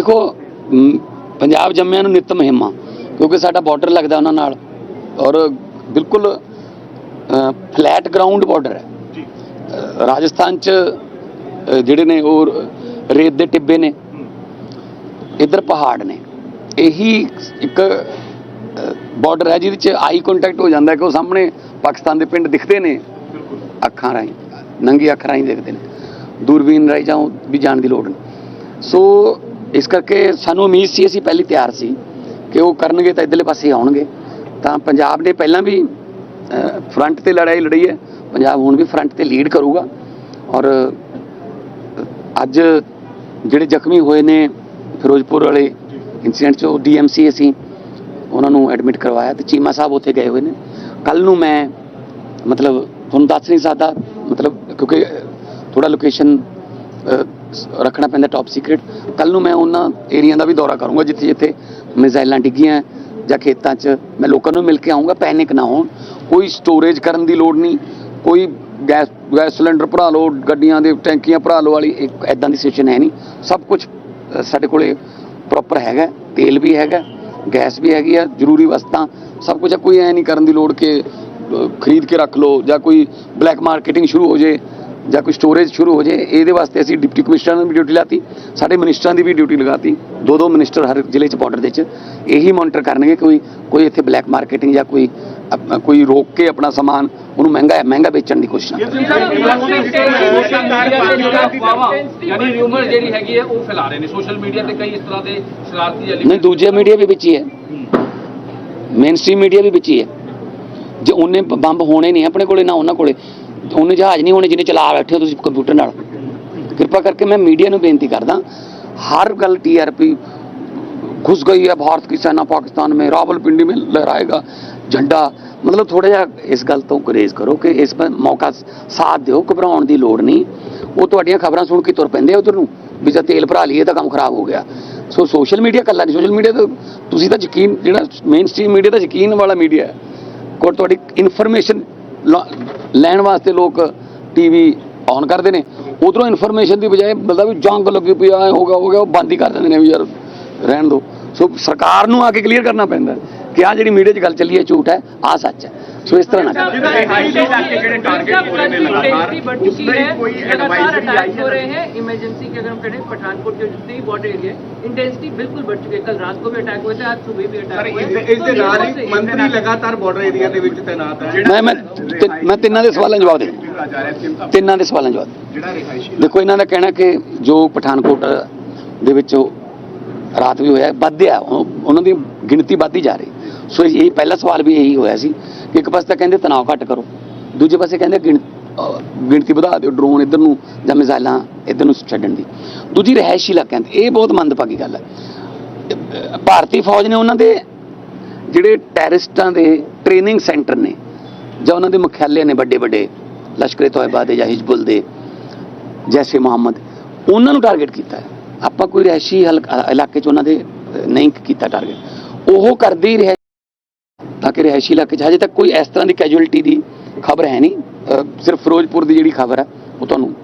ਦੇਖੋ ਪੰਜਾਬ ਜੰਮਿਆਂ ਨੂੰ ਨਿਤ ਮਹਿਮਾ ਕਿਉਂਕਿ ਸਾਡਾ ਬਾਰਡਰ ਲੱਗਦਾ ਉਹਨਾਂ ਨਾਲ ਔਰ ਬਿਲਕੁਲ ਫਲੈਟ ਗਰਾਊਂਡ ਬਾਰਡਰ ਹੈ। ਰਾਜਸਥਾਨ ਚ ਜਿਹੜੇ ਨੇ ਉਹ ਰੇਤ ਦੇ ਟਿੱਬੇ ਨੇ ਇੱਧਰ ਪਹਾੜ ਨੇ। ਇਹੀ ਇੱਕ ਬਾਰਡਰ ਹੈ ਜਿਹਦੇ ਚ ਆਈ ਕੰਟੈਕਟ ਹੋ ਜਾਂਦਾ ਕਿ ਉਹ ਸਾਹਮਣੇ ਪਾਕਿਸਤਾਨ ਦੇ ਪਿੰਡ ਦਿਖਦੇ ਨੇ। ਅੱਖਾਂ ਰਾਹੀਂ ਨੰਗੀ ਅੱਖ ਰਾਹੀਂ ਦੇਖਦੇ ਨੇ। ਦੂਰਬੀਨ ਰਾਹੀਂ ਜਾਂ ਵੀ ਜਾਣ ਦੀ ਲੋੜ ਨਹੀਂ। ਸੋ ਇਸ ਕਰਕੇ ਸਾਨੂੰ ਉਮੀਦ ਸੀ ਅਸੀਂ ਪਹਿਲੀ ਤਿਆਰ ਸੀ ਕਿ ਉਹ ਕਰਨਗੇ ਤਾਂ ਇਧਰਲੇ ਪਾਸੇ ਆਉਣਗੇ। ਤਾਂ ਪੰਜਾਬ ਨੇ ਪਹਿਲਾਂ ਵੀ ਫਰੰਟ ਤੇ ਲੜਾਈ ਲੜੀ ਹੈ। ਪੰਜਾਬ ਹੁਣ ਵੀ ਫਰੰਟ ਤੇ ਲੀਡ ਕਰੂਗਾ। ਔਰ ਅੱਜ ਜਿਹੜੇ ਜ਼ਖਮੀ ਹੋਏ ਨੇ ਫਿਰੋਜ਼ਪੁਰ ਵਾਲੇ ਇਨਸੀਡੈਂਟ 'ਚ ਉਹ ਡੀਐਮਸੀ ਅਸੀਂ ਉਹਨਾਂ ਨੂੰ ਐਡਮਿਟ ਕਰਵਾਇਆ ਤੇ ਚੀਮਾ ਸਾਹਿਬ ਉੱਥੇ ਗਏ ਹੋਏ ਨੇ। ਕੱਲ ਨੂੰ ਮੈਂ ਮਤਲਬ ਤੁਹਾਨੂੰ ਦੱਸ ਨਹੀਂ ਸਕਦਾ। ਮਤਲਬ ਕਿਉਂਕਿ ਥੋੜਾ ਲੋਕੇਸ਼ਨ ਰੱਖਣਾ ਪੈਂਦਾ ਟਾਪ ਸੀਕ੍ਰੀਟ ਕੱਲ ਨੂੰ ਮੈਂ ਉਹਨਾਂ ਏਰੀਆ ਦਾ ਵੀ ਦੌਰਾ ਕਰੂੰਗਾ, ਜਿੱਥੇ ਜਿੱਥੇ ਮਿਜ਼ਾਈਲਾਂ ਡਿੱਗੀਆਂ, ਜਾਂ ਖੇਤਾਂ 'ਚ ਮੈਂ ਲੋਕਾਂ ਨੂੰ ਮਿਲ ਕੇ ਆਉਂਗਾ ਪੈਨਿਕ ਨਾ ਹੋਣ। ਕੋਈ ਸਟੋਰੇਜ ਕਰਨ ਦੀ ਲੋੜ ਨਹੀਂ, ਕੋਈ ਗੈਸ ਗੈਸ ਸਿਲੰਡਰ ਭਰਾ ਲਓ, ਗੱਡੀਆਂ ਦੇ ਟੈਂਕੀਆਂ ਭਰਾ ਲਓ ਵਾਲੀ, ਇੱਕ ਐਦਾਂ ਦੀ ਸਿਚੁਏਸ਼ਨ ਹੈ ਨਹੀਂ। ਸਭ ਕੁਝ ਸਾਡੇ ਕੋਲੇ ਪ੍ਰੋਪਰ ਹੈਗਾ, ਤੇਲ ਵੀ ਹੈਗਾ, ਗੈਸ ਵੀ ਹੈਗੀ ਆ, ਜ਼ਰੂਰੀ ਵਸਤਾਂ, ਸਭ ਕੁਝ ਕੋਈ ਐ ਨਹੀਂ ਕਰਨ ਦੀ ਲੋੜ ਕਿ ਖਰੀਦ ਕੇ ਰੱਖ ਲਓ, ਜਾਂ ਕੋਈ ਬਲੈਕ ਮਾਰਕੀਟਿੰਗ ਸ਼ੁਰੂ ਹੋ ਜੇ ਜਾਂ ਕੋਈ ਸਟੋਰੇਜ ਸ਼ੁਰੂ ਹੋ ਜੇ ਇਹਦੇ ਵਾਸਤੇ ਅਸੀਂ ਡਿਪਟੀ ਕਮਿਸ਼ਨਰ ਨੂੰ ਵੀ ਡਿਊਟੀ ਲਾਤੀ ਸਾਡੇ ਮਿਨਿਸਟਰਾਂ ਦੀ ਵੀ ਡਿਊਟੀ ਲਗਾਤੀ। ਦੋ ਦੋ ਮਿਨਿਸਟਰ ਹਰ ਜ਼ਿਲ੍ਹੇ 'ਚ ਬਾਰਡਰ ਦੇ 'ਚ ਇਹੀ ਮੋਨੀਟਰ ਕਰਨਗੇ ਕੋਈ ਕੋਈ ਇੱਥੇ ਬਲੈਕ ਮਾਰਕੀਟਿੰਗ ਜਾਂ ਕੋਈ ਕੋਈ ਰੋਕ ਕੇ ਆਪਣਾ ਸਮਾਨ ਉਹਨੂੰ ਮਹਿੰਗਾ ਮਹਿੰਗਾ ਵੇਚਣ ਦੀ ਕੋਸ਼ਿਸ਼ ਨਾ ਕਰੇ। ਯਾਨੀ ਰਿਊਮਰ ਜਿਹੜੀ ਹੈਗੀ ਹੈ ਉਹ ਫੈਲਾ ਰਹੇ ਨੇ। ਸੋਸ਼ਲ ਮੀਡੀਆ ਤੇ ਕਈ ਇਸ ਤਰ੍ਹਾਂ ਦੇ ਸ਼ਰਾਰਤੀ ਨਹੀਂ ਦੂਜੇ ਮੀਡੀਆ ਵੀ ਵਿੱਚ ਹੀ। ਹੈ। ਮੇਨ ਸਟ੍ਰੀਮ ਮੀਡੀਆ ਵੀ ਵਿੱਚ ਹੀ ਹੈ। ਜੇ ਉਹਨੇ ਬੰਬ ਹੋਣੇ ਨਹੀਂ ਆਪਣੇ ਕੋਲੇ ਨਾ ਉਹਨਾਂ ਕੋਲੇ। ਉਹਨੇ ਜਹਾਜ਼ ਨਹੀਂ ਹੋਣੇ ਜਿਹਨੇ ਚਲਾ ਬੈਠੇ ਹੋ ਤੁਸੀਂ ਕੰਪਿਊਟਰ ਨਾਲ ਕਿਰਪਾ ਕਰਕੇ ਮੈਂ ਮੀਡੀਆ ਨੂੰ ਬੇਨਤੀ ਕਰਦਾ ਹਰ ਗੱਲ ਟੀਆਰਪੀ घुस गई है भारत की सेना पाकिस्तान में रावलपिंडी में लहराएगा झंडा ਮਤਲਬ ਥੋੜਾ ਜਿਹਾ ਇਸ ਗੱਲ ਤੋਂ ਗੁਰੇਜ਼ ਕਰੋ ਕਿ ਇਸ ਵਾਰ ਮੌਕਾ ਸਾਥ ਦਿਓ ਘਬਰਾਉਣ ਦੀ ਲੋੜ ਨਹੀਂ ਉਹ ਤੁਹਾਡੀਆਂ ਖਬਰਾਂ ਸੁਣ ਕੇ ਤੁਰ ਪੈਂਦੇ ਆ ਉਧਰ ਨੂੰ ਵੀ ਜੇ ਤੇਲ ਭਰਾ ਲਈਏ ਤਾਂ ਕੰਮ ਖਰਾਬ ਹੋ ਗਿਆ ਸੋ ਸੋਸ਼ਲ ਮੀਡੀਆ ਕੱਲਾ ਨਹੀਂ ਸੋਸ਼ਲ ਮੀਡੀਆ ਤਾਂ ਤੁਸੀਂ ਤਾਂ ਯਕੀਨ ਜਿਹੜਾ ਮੇਨ ਸਟ੍ਰੀਮ ਮੀਡੀਆ ਤਾਂ ਯਕੀਨ ਵਾਲਾ ਮੀਡੀਆ ਹੈ ਕੋਲ ਤੁਹਾਡੀ ਇਨਫੋਰਮੇਸ਼ਨ ਲੈਣ ਵਾਸਤੇ ਲੋਕ ਟੀਵੀ ਔਨ ਕਰਦੇ ਨੇ। ਉਧਰੋਂ ਇਨਫੋਰਮੇਸ਼ਨ ਦੀ ਬਜਾਏ ਬਲਦਾ ਵੀ ਜੰਗ ਲੱਗੀ ਪਈ ਆ ਹੋ ਗਿਆ ਹੋ ਗਿਆ, ਉਹ ਬੰਦ ਹੀ ਕਰ ਦਿੰਦੇ ਨੇ ਵੀ ਯਾਰ, ਰਹਿਣ ਦਿਓ ਸੋ ਸਰਕਾਰ ਨੂੰ ਆ ਕੇ ਕਲੀਅਰ ਕਰਨਾ ਪੈਂਦਾ ਕਿ ਆ ਜਿਹੜੀ ਮੀਡੀਆ 'ਚ ਗੱਲ ਚੱਲੀ ਹੈ, ਝੂਠ ਹੈ ਆ ਸੱਚ ਹੈ। ਸੋ ਇਸ ਤਰ੍ਹਾਂ ਨਾ ਕਰੋ ਜਿਹਦਾ ਰਿਹਾਇਸ਼ੀ ਇਲਾਕੇ ਜਿਹੜੇ ਟਾਰਗੇਟ ਹੋ ਰਹੇ ਨੇ ਲਗਾਤਾਰ बढ़ ਉਸ चुकी ਦਾ है ਹੀ ਕੋਈ लगातार ਐਡਵਾਈਜ਼ਰੀ ਆਈ अटैक हो है रहे हैं इमरजेंसी की अगर हम कहें पठानकोट के जितने भी बॉर्डर एरिया है इंटेंसिटी बिल्कुल बढ़ चुकी है कल रात को भी अटैक हुए थे आज सुबह भी ਸਰ अटैक हुए ਇਸ ਦੇ- ਇਸ ਦੇ तो ਨਾਲ यहाँ से- ਹੀ ਮੰਤਰੀ ਲਗਾਤਾਰ ਬਾਰਡਰ ਏਰੀਆ ਦੇ ਵਿੱਚ ਤੈਨਾਤ ਹੈ ਮੈਂ ਮੈਂ ਤਿ- ਮੈਂ ਤਿੰਨਾਂ ਦੇ ਸਵਾਲਾਂ ਦੇ ਜਵਾਬ ਦੇ ਤਿੰਨਾਂ ਦੇ ਸਵਾਲਾਂ ਦੇ ਜਵਾਬ ਦੇ ਜਿਹੜਾ ਰਿਹਾਇਸ਼ੀ ਦੇਖੋ ਇਹਨਾਂ ਦਾ ਕਹਿਣਾ ਕਿ ਜੋ ਪਠਾਨਕੋਟ ਦੇ ਵਿੱਚ ਉਹ ਰਾਤ ਵੀ ਹੋਇਆ ਵੱਧਿਆ ਉਹ- ਉਹਨਾਂ ਦੀ ਗਿਣਤੀ ਵੱਧਦੀ ਜਾ ਰਹੀ ਸੋ ਇਹ ਪਹਿਲਾ ਸਵਾਲ ਵੀ ਇਹੀ ਹੋਇਆ ਸੀ ਕਿ ਇੱਕ ਪਾਸੇ ਤਾਂ ਕਹਿੰਦੇ ਤਣਾਅ ਘੱਟ ਕਰੋ, ਦੂਜੇ ਪਾਸੇ ਕਹਿੰਦੇ ਗਿਣ ਗਿਣਤੀ ਵਧਾ ਦਿਓ ਡਰੋਨ ਇੱਧਰ ਨੂੰ ਜਾਂ ਮਿਜ਼ਾਈਲਾਂ ਇੱਧਰ ਨੂੰ ਛੱਡਣ ਦੀ। ਦੂਜੀ ਰਹਿਸ਼ੀ ਇਲਾਕਿਆਂ ਤੇ ਇਹ ਬਹੁਤ ਮੰਦਭਾਗੀ ਗੱਲ ਹੈ। ਭਾਰਤੀ ਫੌਜ ਨੇ ਉਹਨਾਂ ਦੇ ਜਿਹੜੇ ਟੈਰਰਿਸਟਾਂ ਦੇ ਟ੍ਰੇਨਿੰਗ ਸੈਂਟਰ ਨੇ, ਜਾਂ ਉਹਨਾਂ ਦੇ ਮੁਖਿਆਲੇ ਨੇ ਵੱਡੇ ਵੱਡੇ ਲਸ਼ਕਰੇ ਤੋਇਬਾ ਦੇ ਜਾਂ ਹਿਜ਼ਬੁਲ ਦੇ, ਜੈਸੇ ਮੁਹੰਮਦ, ਉਹਨਾਂ ਨੂੰ ਟਾਰਗੇਟ ਕੀਤਾ ਆਪਾਂ ਕੋਈ ਰਹਿਸ਼ੀ ਇਲਾਕੇ 'ਚ ਉਹਨਾਂ ਦੇ ਨਹੀਂ ਕੀਤਾ ਟਾਰਗੇਟ ਉਹ ਕਰਦੇ ਹੀ ਰਹੇ ਤਾਂ ਕਿ ਰਹਿਸ਼ੀ ਇਲਾਕੇ 'ਚ ਹਜੇ ਤੱਕ ਕੋਈ ਇਸ ਤਰ੍ਹਾਂ ਦੀ ਕੈਜੂਅਲਟੀ ਦੀ ਖਬਰ ਹੈ ਨਹੀਂ। ਸਿਰਫ ਫਿਰੋਜ਼ਪੁਰ ਦੀ ਜਿਹੜੀ ਖਬਰ ਹੈ, ਉਹ ਤੁਹਾਨੂੰ